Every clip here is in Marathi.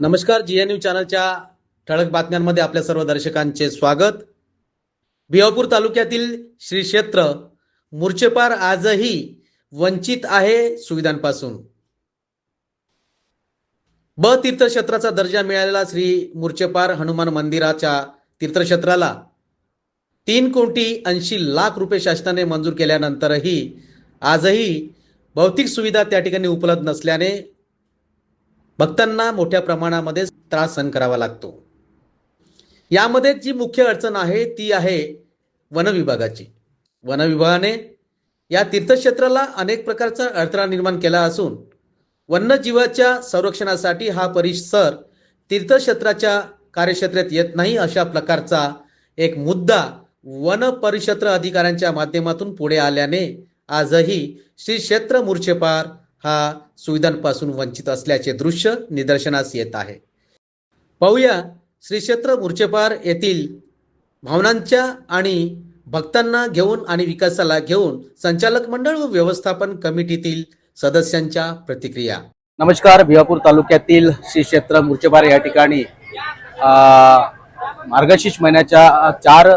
नमस्कार जी एन न्यूज चॅनलच्या ठळक बातम्यांमध्ये आपल्या सर्व दर्शकांचे स्वागत. भिवापूर तालुक्यातील श्री क्षेत्र मुर्चेपार आजही वंचित आहे सुविधांपासून. ब तीर्थक्षेत्राचा दर्जा मिळालेला श्री मुर्चेपार हनुमान मंदिराच्या तीर्थक्षेत्राला. तीन कोटी ऐंशी लाख रुपये शासनाने मंजूर केल्यानंतरही आजही भौतिक सुविधा त्या ठिकाणी उपलब्ध नसल्याने भक्तांना मोठ्या प्रमाणामध्ये त्रास सहन करावा लागतो. यामध्ये जी मुख्य अडचण आहे ती आहे वन विभागाची. या तीर्थक्षेत्राला अनेक प्रकारचा अडथळा निर्माण केला असून वन्यजीवाच्या संरक्षणासाठी हा परिसर तीर्थक्षेत्राच्या कार्यक्षेत्रात येत नाही अशा प्रकारचा एक मुद्दा वन परिक्षेत्र अधिकाऱ्यांच्या माध्यमातून पुढे आल्याने आजही श्री क्षेत्र मूर्छेपार हा सुविधांपासून वंचित असल्याचे दृश्य निदर्शनास येत आहे. पाहूया श्री क्षेत्र मूर्छेपार येथील भावनांच्या आणि भक्तांना घेऊन आणि विकासाला घेऊन संचालक मंडळ व व्यवस्थापन कमिटीतील सदस्यांच्या प्रतिक्रिया. नमस्कार भिवापूर तालुक्यातील श्री क्षेत्र मूर्छेबार या ठिकाणी मार्गशीर्ष महिन्याच्या चार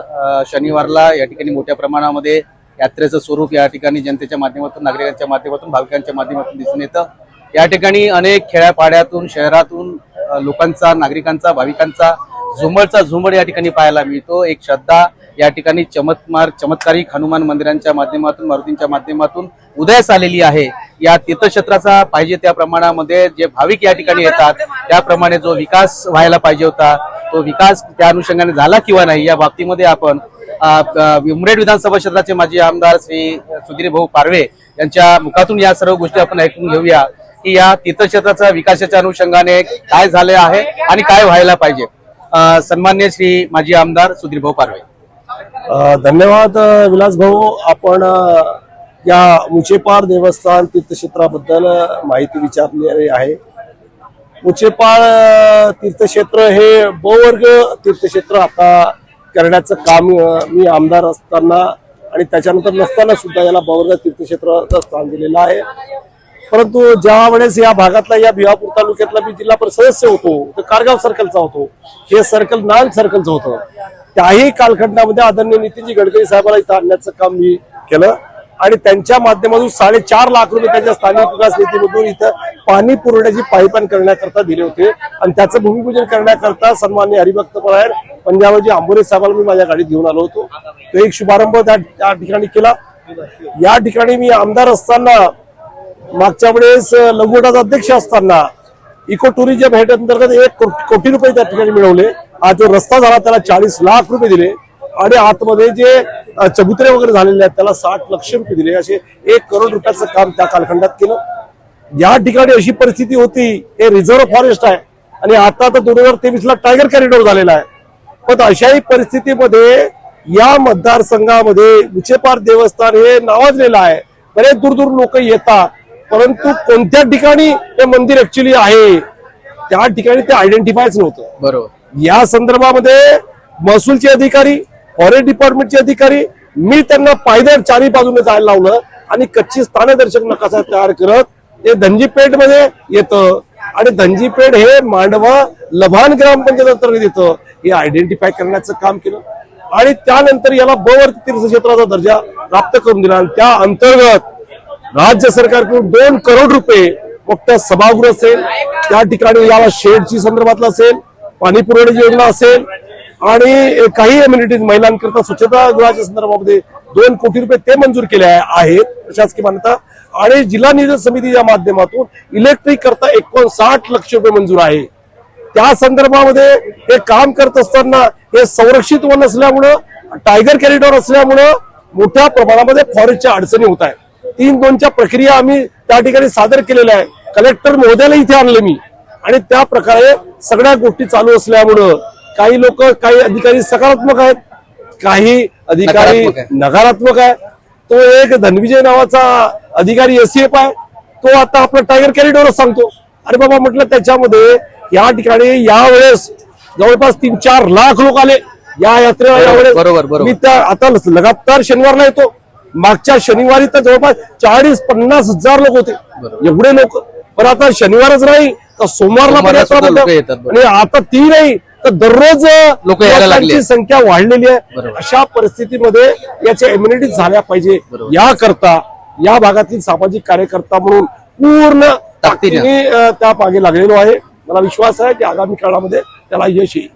शनिवारला या ठिकाणी मोठ्या प्रमाणामध्ये यात्रेचं स्वरूप या ठिकाणी जनतेच्या माध्यमातून नागरिकांच्या माध्यमातून भाविकांच्या माध्यमातून दिसून येतं. या ठिकाणी अनेक खेड्यापाड्यातून शहरातून लोकांचा नागरिकांचा भाविकांचा झुंबडचा झुंबड या ठिकाणी पाहायला मिळतो. एक श्रद्धा या ठिकाणी चमत्कार चमत्कारिक हनुमान मंदिरांच्या माध्यमातून मारुतींच्या माध्यमातून उदयास आलेली आहे. या तीर्थक्षेत्राचा पाहिजे त्या प्रमाणामध्ये जे भाविक या ठिकाणी येतात त्याप्रमाणे जो विकास व्हायला पाहिजे होता तो विकास त्या अनुषंगाने झाला किंवा नाही या बाबतीमध्ये आपण उमरेड विधानसभा क्षेत्राचे माजी आमदार श्री सुधीर भाऊ पारवे यांच्या मुखातून या सर्व गोष्टी आपण ऐकून घेऊया की या तीर्थक्षेत्राचा विकासाच्या अनुषंगाने काय झाले आहे आणि काय व्हायला पाहिजे. सन्मान्य श्री माजी आमदार सुधीर भाऊ पारवे. धन्यवाद विलास भाऊ. आपण या मुचेपार देवस्थान तीर्थक्षेत्राबद्दल माहिती विचारलेली आहे. उचेपाळ तीर्थक्षेत्र हे बहुवर्ग तीर्थक्षेत्र आता करण्याचं काम मी आमदार असताना आणि त्याच्यानंतर नसताना सुद्धा याला बहुवर्ग तीर्थक्षेत्राचं स्थान दिलेलं आहे. परंतु ज्या वेळेस या भागातला या भिवापूर तालुक्यातला मी जिल्हा परिषद सदस्य होतो तर कारगाव सर्कलचा होतो. हे सर्कल नान सर्कलचं होतं. त्याही कालखंडामध्ये आदरणीय नितीनजी गडकरी साहेबाला इथं आणण्याचं काम मी केलं आणि त्यांच्या माध्यमातून साडेचार लाख रुपये त्यांच्या स्थानिक विकास निधीमधून इथं पाणी पुरवण्याची पाईपलाईन करण्याकरता दिले होते. आणि त्याचं भूमिपूजन करण्याकरता सन्मान्य हरिभक्त परायण पंजाबजी आंबोरे साहेबांना मी माझ्या गाडीत घेऊन आलो होतो. तो एक शुभारंभ त्या त्या ठिकाणी केला. या ठिकाणी मी आमदार असताना मागच्या वेळेस लघुगटाचा अध्यक्ष असताना इको टुरिझम हेट अंतर्गत एक कोटी रुपये त्या ठिकाणी मिळवले. हा जो रस्ता झाला त्याला चाळीस लाख रुपये दिले. आणि आतमध्ये जे चबुतरे वगैरे झालेले आहेत त्याला साठ लक्ष रुपये दिले. असे एक करोड रुपयाचं काम त्या कालखंडात केलं. या ठिकाणी अशी परिस्थिती होती. हे रिझर्व्ह फॉरेस्ट आहे. आणि आता तर दोन हजार तेवीस ला टायगर कॅरिडोर झालेला आहे. पण अशाही परिस्थितीमध्ये या मतदारसंघामध्ये उचेपार देवस्थान हे नावाजलेलं आहे. बरेच दूर दूर लोक येतात परंतु कोणत्या ठिकाणी हे मंदिर ऍक्च्युली आहे त्या ठिकाणी ते आयडेंटिफायच नव्हतं. बरोबर. या संदर्भामध्ये महसूलचे अधिकारी फॉरेस्ट डिपार्टमेंटचे अधिकारी मी त्यांना पायदळ चारी बाजूने जायला लावलं आणि कच्ची स्थानदर्शक नकाशा तयार करत ते धनजीपेठमध्ये येतं. आणि धनजीपेठ हे मांडवा लभान ग्रामपंचायत अंतर्गत येतं हे आयडेंटिफाय करण्याचं काम केलं. आणि त्यानंतर याला बवर्ती तीर्थक्षेत्राचा दर्जा प्राप्त करून दिला. आणि त्या अंतर्गत राज्य सरकारकडून दोन करोड रुपये फक्त सभागृह असेल त्या ठिकाणी याला शेडची संदर्भातला असेल पाणी पुरवण्याची योजना असेल आणि काही एम्युनिटीज महिलांकरता स्वच्छता गृहाच्या संदर्भामध्ये दोन कोटी रुपये ते मंजूर केले आहेत प्रशासकीय मान्यता. आणि जिल्हा नियोजन समितीच्या माध्यमातून इलेक्ट्रिक करता एकोणसाठ लक्ष रुपये मंजूर आहे. त्या संदर्भामध्ये हे काम करत असताना हे संरक्षित वन असल्यामुळं टायगर कॉरिडॉर असल्यामुळं मोठ्या प्रमाणामध्ये फॉरेस्टच्या अडचणी होत आहेत. तीन दोनच्या प्रक्रिया आम्ही त्या ठिकाणी सादर केलेल्या आहे कलेक्टर महोदयाला इथे आणले मी. आणि त्या प्रकारे सगळ्या गोष्टी चालू असल्यामुळं काही लोक काही अधिकारी सकारात्मक आहेत काही अधिकारी नकारात्मक आहे. नकारात्मक आहे. तो एक धनविजय नावाचा अधिकारी एसीएफ आहे. तो आता आपला टायगर कॉरिडॉरच सांगतो. अरे बाबा म्हटलं त्याच्यामध्ये या ठिकाणी यावेळेस जवळपास तीन चार लाख लोक आले या यात्रेला यावेळेस बरोबर, बरोबर. मी त्या आता लगातार शनिवारला येतो मागच्या शनिवारी तर जवळपास चाळीस पन्नास हजार लोक होते एवढे लोक पण आता शनिवारच नाही तर सोमवारला पण यात्रा. आणि आता ती नाही तर दररोज लोकं यायला लागले. लोकांची संख्या वाढलेली आहे. अशा परिस्थितीमध्ये याच्या इम्युनिटी झाल्या पाहिजे. याकरता या भागातील सामाजिक कार्यकर्ता म्हणून पूर्ण ताकदीने. त्या मागे लागलेलो आहे मला विश्वास आहे की आगामी काळामध्ये त्याला यश येईल.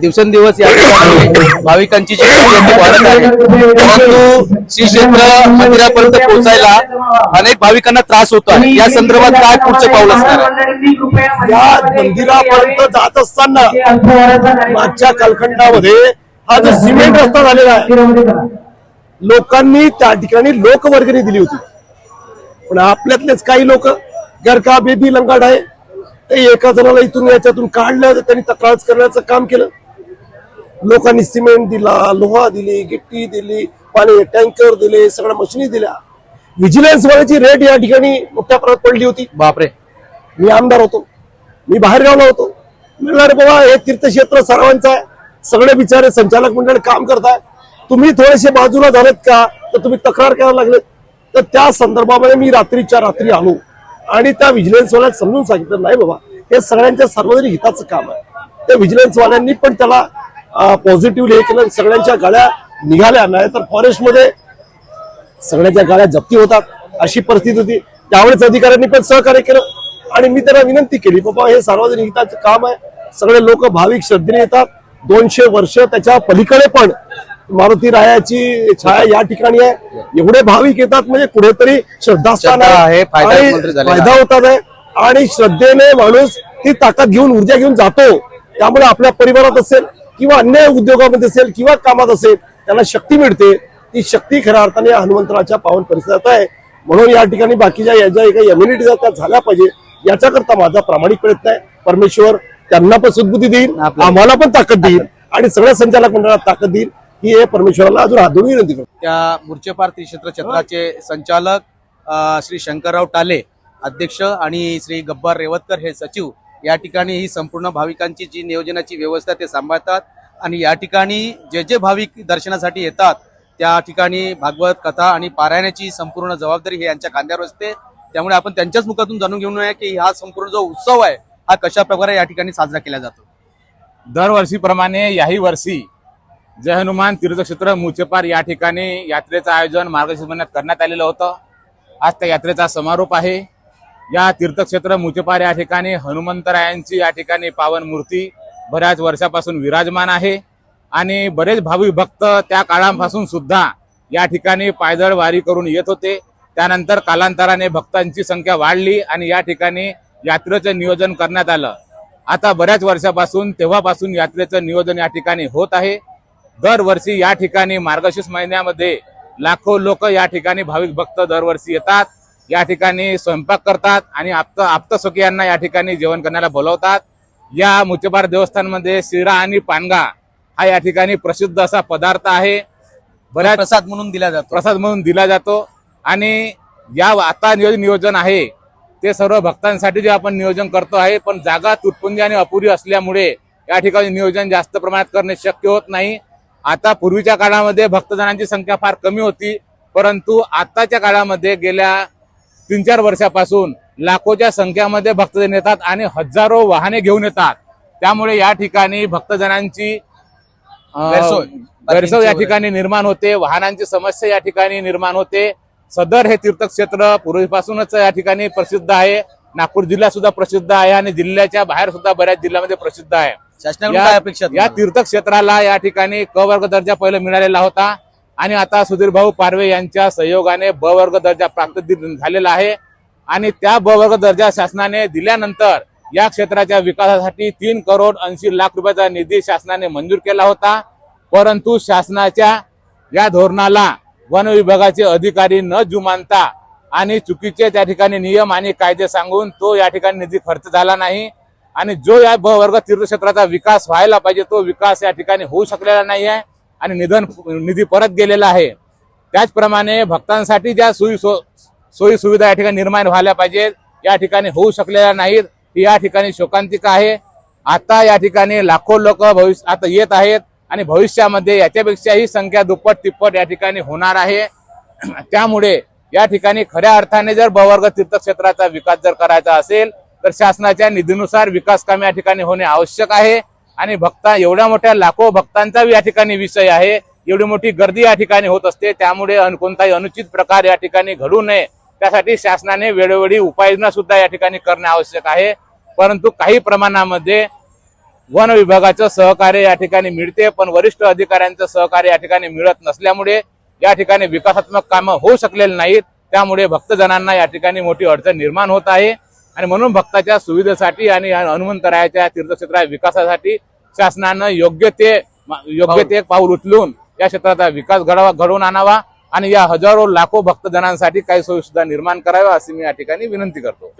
दिवसेंदिवस या ठिकाणी भाविकांची जी गर्दी आहे ती वाढत आहे परंतु श्री क्षेत्र मंदिरापर्यंत पोहोचायला अनेक भाविकांना त्रास होतो आहे. या संदर्भात काय पुढचे पाऊल असणार या मंदिरापर्यंत जात असताना मागच्या कालखंडामध्ये हा जो सिमेंट रस्ता झालेला आहे लोकांनी त्या ठिकाणी लोकवर्गणी दिली होती. पण आपल्यातलेच काही लोक गरका बेबी लंगाड आहे ते एका जणाला इथून याच्यातून काढलं तर त्यांनी तक्रार करण्याचं काम केलं. लोकांनी सिमेंट दिला लोहा दिली गिट्टी दिली पाणी टँकर दिले सगळ्या मशिनी दिल्या. व्हिजिलन्स वाल्याची रेट या ठिकाणी मोठ्या प्रमाणात पडली होती. बापरे. मी आमदार होतो. मी बाहेर गावला होतो. म्हणलं अरे बाबा हे तीर्थक्षेत्र सर्वांचं आहे. सगळे बिचारे संचालक मंडळ काम करताय. तुम्ही थोडेसे बाजूला झालेत का? तर तुम्ही तक्रार करायला लागलेत. तर त्या संदर्भामध्ये मी रात्रीच्या रात्री आलो. आणि त्या व्हिजिलन्स वाल्यात समजून सांगितलं नाही बाबा हे सगळ्यांच्या सार्वजनिक हिताचं काम आहे. त्या व्हिजिलन्स वाल्यांनी पण त्याला पॉझिटिव्ह हे केलं सगळ्यांच्या गाड्या निघाल्या. नाही तर फॉरेस्टमध्ये सगळ्यांच्या गाड्या जप्ती होतात अशी परिस्थिती होती. त्यावेळेस अधिकाऱ्यांनी पण सहकार्य केलं. आणि मी त्यांना विनंती केली बाबा हे सार्वजनिक हिताचं काम आहे. सगळे लोक भाविक श्रद्धेने येतात. दोनशे वर्ष त्याच्या पलीकडे पण मारुती रायाची छाया या ठिकाणी आहे. एवढे भाविक येतात म्हणजे कुठेतरी श्रद्धास्थान श्रद्धा आहे, फायदा होतात आहे. आणि श्रद्धेने माणूस ती ताकद घेऊन ऊर्जा घेऊन जातो. त्यामुळे आपल्या परिवारात असेल किंवा अन्य उद्योगामध्ये असेल किंवा कामात असेल त्यांना शक्ती मिळते. ती शक्ती खऱ्या अर्थाने या हनुमंतराच्या पावन परिसरात आहे. म्हणून या ठिकाणी बाकीच्या या ज्या काही इम्युनिटी त्या झाल्या पाहिजे. याच्याकरता माझा प्रामाणिक प्रयत्न आहे. परमेश्वर त्यांना पण सद्बुद्धी देईल आम्हाला पण ताकद देईल आणि सगळ्या संचालक मंडळाला ताकद देईल. ही हे परमेश्वराला अजून हात जोडून विनंती करतो. त्या मूर्चेपार त्रिक्षेत्र क्षेत्राचे संचालक श्री शंकरराव टाले अध्यक्ष आणि श्री गब्बार रेवतकर हे सचिव या ठिकाणी ही संपूर्ण भाविकांची जी नियोजनाची व्यवस्था ते सांभाळतात आणि या ठिकाणी जे जे भाविक दर्शनासाठी येतात त्या ठिकाणी भागवत कथा आणि पारायणाची संपूर्ण जबाबदारी ही यांच्या खांद्यावर असते. त्यामुळे आपण त्यांच्याच मुखातून जाणून घेऊन आहे की हा संपूर्ण जो उत्सव आहे हा कशा प्रकारे या ठिकाणी साजरा केला जातो. दरवर्षीप्रमाणे याही वर्षी जय हनुमान तीर्थक्षेत्र मुचेपार या ठिकाणी यात्रेचं आयोजन मार्गशीर्ष महिन्यात करण्यात आलेलं होतं. आज त्या यात्रेचा समारोप आहे. या तीर्थक्षेत्र मुचेपार या ठिकाणी हनुमंतरायांची या ठिकाणी पावन मूर्ती बऱ्याच वर्षापासून विराजमान आहे. आणि बरेच भाविक भक्त त्या काळापासून सुद्धा या ठिकाणी पायदळ वारी करून येत होते. त्यानंतर कालांतराने भक्तांची संख्या वाढली आणि या ठिकाणी यात्रेचं नियोजन करण्यात आलं. आता बऱ्याच वर्षापासून तेव्हापासून यात्रेचं नियोजन या ठिकाणी होत आहे. दरवर्षी या ठिकाणी मार्गशीर्ष महिन्यामध्ये लाखो लोक या ठिकाणी भाविक भक्त दरवर्षी येतात. या ठिकाणी स्वयंपाक करतात आणि आप्त आप्तसखियांना या ठिकाणी जेवण करण्याला बोलवतात. या मुचेबार देवस्थानमध्ये शिरा आणि पानगा हा या ठिकाणी प्रसिद्ध असा पदार्थ आहे. बऱ्याच प्रसाद म्हणून दिला जातो. प्रसाद म्हणून दिला जातो. आणि या आता नियोजन नियोजन आहे ते सर्व भक्तांसाठी जे आपण नियोजन करतो आहे पण जागा तुटपुंजी आणि अपुरी असल्यामुळे या ठिकाणी नियोजन जास्त प्रमाणात करणे शक्य होत नाही. आता पूर्वीच्या काळामध्ये भक्तजनांची संख्या फार कमी होती परंतु आताच्या काळामध्ये गेल्या तीन चार वर्षापासून लाखोच्या संख्यामध्ये भक्तजन येतात आणि हजारो वाहने घेऊन येतात. त्यामुळे या ठिकाणी भक्तजनांची. गैरसोय. या ठिकाणी निर्माण होते. वाहनांची समस्या या ठिकाणी निर्माण होते. सदर हे तीर्थक्षेत्र पूर्वीपासूनच या ठिकाणी प्रसिद्ध आहे. नागपूर जिल्हा सुद्धा प्रसिद्ध आहे आणि जिल्ह्याच्या बाहेर सुद्धा बऱ्याच जिल्ह्यामध्ये प्रसिद्ध आहे. शासनाकडून या- काय अपेक्षा या तीर्थक्षेत्राला या ठिकाणी क वर्ग दर्जा पहिला मिळालेला होता. आणि आता सुधीर भाऊ पारवे यांच्या सहयोगाने ब वर्ग दर्जा प्राप्त दि- झालेला आहे. आणि त्या ब वर्ग दर्जा शासनाने दिल्यानंतर या क्षेत्राच्या विकासासाठी तीन करोड ऐंशी लाख रुपयाचा निधी शासनाने मंजूर केला होता. परंतु शासनाच्या या धोरणाला वन विभागाचे अधिकारी न जुमानता आणि चुकीचे त्या ठिकाणी नियम आणि कायदे सांगून तो या ठिकाणी निधी खर्च झाला नाही. आणि जो या ब वर्ग तीर्थक्षेत्राचा विकास व्हायला पाहिजे तो विकास या ठिकाणी होऊ शकलेला नाही आहे आणि निधन निधी परत गेलेला आहे. त्याचप्रमाणे भक्तांसाठी ज्या सोयी सो सोयी सुविधा या ठिकाणी निर्माण व्हायला पाहिजेत या ठिकाणी होऊ शकलेल्या नाहीत ही या ठिकाणी शोकांतिका आहे. आता या ठिकाणी लाखो लोक भविष्य आता येत आहेत आणि भविष्यामध्ये याच्यापेक्षाही संख्या दुप्पट तिप्पट या ठिकाणी होणार आहे. त्यामुळे या ठिकाणी खऱ्या अर्थाने जर बवर्ग तीर्थक्षेत्राचा विकास जर करायचा असेल तर शासनाच्या निधीनुसार विकास कामे या ठिकाणी होणे आवश्यक आहे. आणि भक्ता एवढ्या मोठ्या लाखो भक्तांचा या ठिकाणी विषय आहे. एवढी मोठी गर्दी या ठिकाणी होत असते. त्यामुळे अन- कोणताही अनुचित प्रकार या ठिकाणी घडू नये. त्यासाठी शासनाने वेळोवेळी उपाययोजना सुद्धा या ठिकाणी करणे आवश्यक आहे. परंतु काही प्रमाणामध्ये वन विभागाचं सहकार्य या ठिकाणी मिळते पण वरिष्ठ अधिकाऱ्यांचं सहकार्य या ठिकाणी मिळत नसल्यामुळे या ठिकाणी विकासात्मक कामं होऊ शकलेली नाहीत. त्यामुळे भक्तजनांना या ठिकाणी मोठी अडचण निर्माण होत आहे. आणि म्हणून भक्ताच्या सुविधेसाठी आणि हनुमंतरायाच्या तीर्थक्षेत्रा विकासासाठी शासनानं योग्य ते योग्य ते पाऊल उचलून या क्षेत्राचा विकास घडावा घडवून आणावा. आणि या हजारो लाखो भक्तजनांसाठी काही सोयी सुद्धा निर्माण कराव्या अशी मी या ठिकाणी विनंती करतो.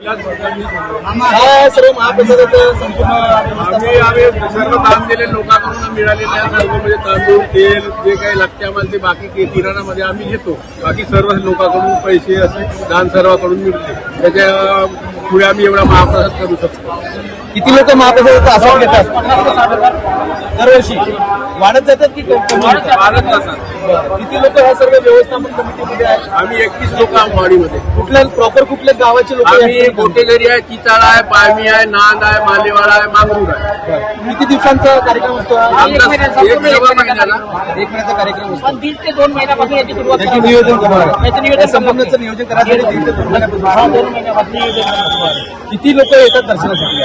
आम्ही लोकांकडून मिळालेल्या सर्व म्हणजे तांदूळ तेल जे काही लागते आम्हाला ते बाकी किराणामध्ये आम्ही घेतो. बाकी सर्व लोकांकडून पैसे असे दान सर्वांकडून मिळते. त्याच्यामुळे आम्ही एवढा महाप्रसाद करू शकतो. किती लोक महाप्रसादाचा आस्वाद घेतात दरवर्षी. वाढत जातात की? भारत जातात. किती लोक ह्या सर्व व्यवस्थापन कमिटीमध्ये आहेत? आम्ही एकवीस लोक आहोत वाडीमध्ये. कुठल्या प्रॉपर कुठल्या गावाचे लोक आम्ही गोटेघरी आहे चिताळा आहे पाळमी आहे नांद आहे मालेवाडा आहे मांगरूळ आहे. किती दिवसांचा कार्यक्रम असतो? हा? एक सव्वा महिन्याला एक महिन्याचा कार्यक्रम असतो. दीड ते दोन महिन्यापासून याची सुरुवात नियोजन नियोजन संपूर्णचं नियोजन करायसाठी दीड ते दोन महिन्यापासून. किती लोक येतात दर्शनासाठी?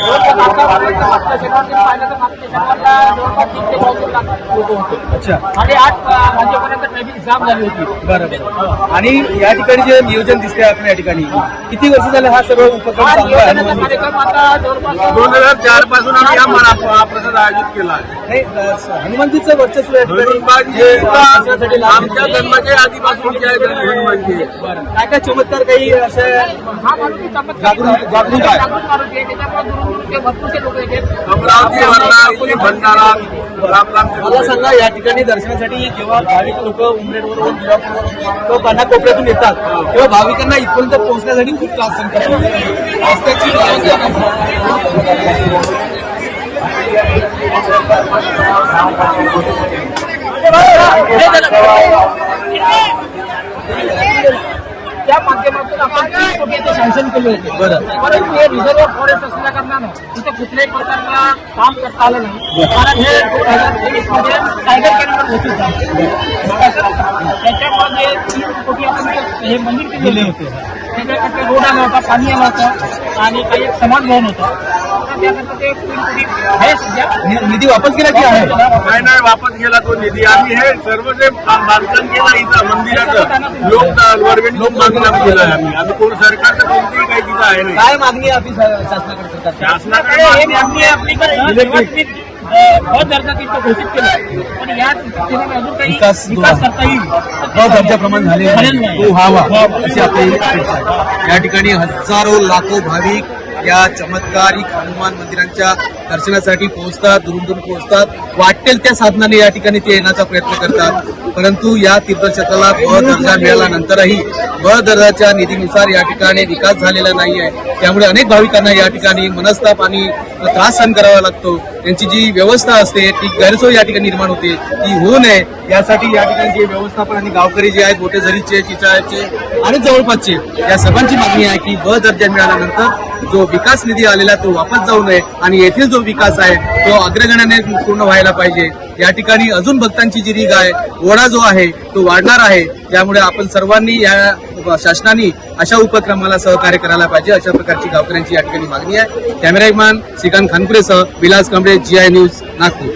अच्छा वाजेपर्यंत ट्रॅफिक जाम झाली होती बरोबर आणि या ठिकाणी जे नियोजन दिसते आपल्या या ठिकाणी किती वर्ष झाले हा सर्व उपक्रम हा चालू आहे नियोजनाचा कार्यक्रम आता जवळपास दोन हजार चारपासून आम्ही हा महाप्रसाद आयोजित केला आहे नाही, अ, हनुमानजीचं वर्चस्व या ठिकाणी जे लाभ आमच्या. जन्माच्या आधीपासूनचे आहे ते हनुमानजी काय काय चमत्कार काही असे हा मारुती जागृत- आहे. जागृत आहे. जागृत मारुती आहे त्याच्यामुळे दूरून अमरावती भंडारा मला सांगा या ठिकाणी दर्शनासाठी जेव्हा भाविक लोक उमरेडवरून किंवा कानाकोपऱ्यातून येतात तेव्हा भाविकांना इथपर्यंत पोहोचण्यासाठी खूप त्रास. रस्त्याची. त्या माध्यमातून आपण तीन कोटी सँक्शन केले होते. बरं. परंतु हे रिझर्व्ह फॉरेस्ट असल्या कारणानं तिथे कुठल्याही प्रकारचा काम करता आलं नाही. कारण हे दोन हजार तेवीसमध्ये टायगर कॅनल घोषित झालं जे तीन कोटी आपण हे मंदिर केलेले होते. त्याच्याकडे रोड आला होता पाणी आलं होतं आणि काही एक समाज भवन होतं. निधी वापस केला की आहे काय नाही वापस गेला तो निधी आम्ही हे सर्व जे बांधकाम केलं इथं मंदिराचं लोक वर्गणी लोक बांधकाम केलं आहे आम्ही आम्ही कोण सरकारचं कोणतीही काही तिथं आहे नाही काय मागणी आहे आपली शासनाकडे? शासनाकडे हे मागणी आपली घोषित केलं विकास. करता येईल नाही. नाही. तो व्हावा अशी आपली. या ठिकाणी हजारो लाखो भाविक या चमत्कारिक हनुमान मंदिरांच्या दर्शनासाठी पोहोचतात दुरून दुरून पोहोचतात. वाटेल त्या साधनाने या ठिकाणी ते येण्याचा प्रयत्न करतात. परंतु या तीर्थक्षेत्राला ब दर्जा मिळाल्यानंतरही ब दर्जाच्या निधीनुसार या ठिकाणी विकास झालेला नाही आहे त्यामुळे अनेक भाविकांना या ठिकाणी मनस्ताप आणि त्रास सहन करावा लागतो. त्यांची जी व्यवस्था असते ती गैरसोय या ठिकाणी निर्माण होते. ती होऊ नये. यासाठी या ठिकाणी जे व्यवस्थापन आणि गावकरी जे आहेत गोटेझरीचे चिचाळ्याचे आणि जवळपासचे या सर्वांची मागणी आहे की ब दर्जा मिळाल्यानंतर जो विकास निधी आलेला तो वापस जाऊ नये आणि येथील जो विकास आहे तो अग्रगण्याने पूर्ण व्हायला पाहिजे. या ठिकाणी अजून भक्तांची जी रीग आहे ओढा जो आहे तो वाढणार आहे. त्यामुळे आपण सर्वांनी या शासनाने अशा उपक्रमाला सहकार्य करायला पाहिजे. अशा प्रकारची गावकऱ्यांची या ठिकाणी मागणी आहे. Cameraman Shrikant खानपुरेसह Vilas Kamble G I news Nagpur.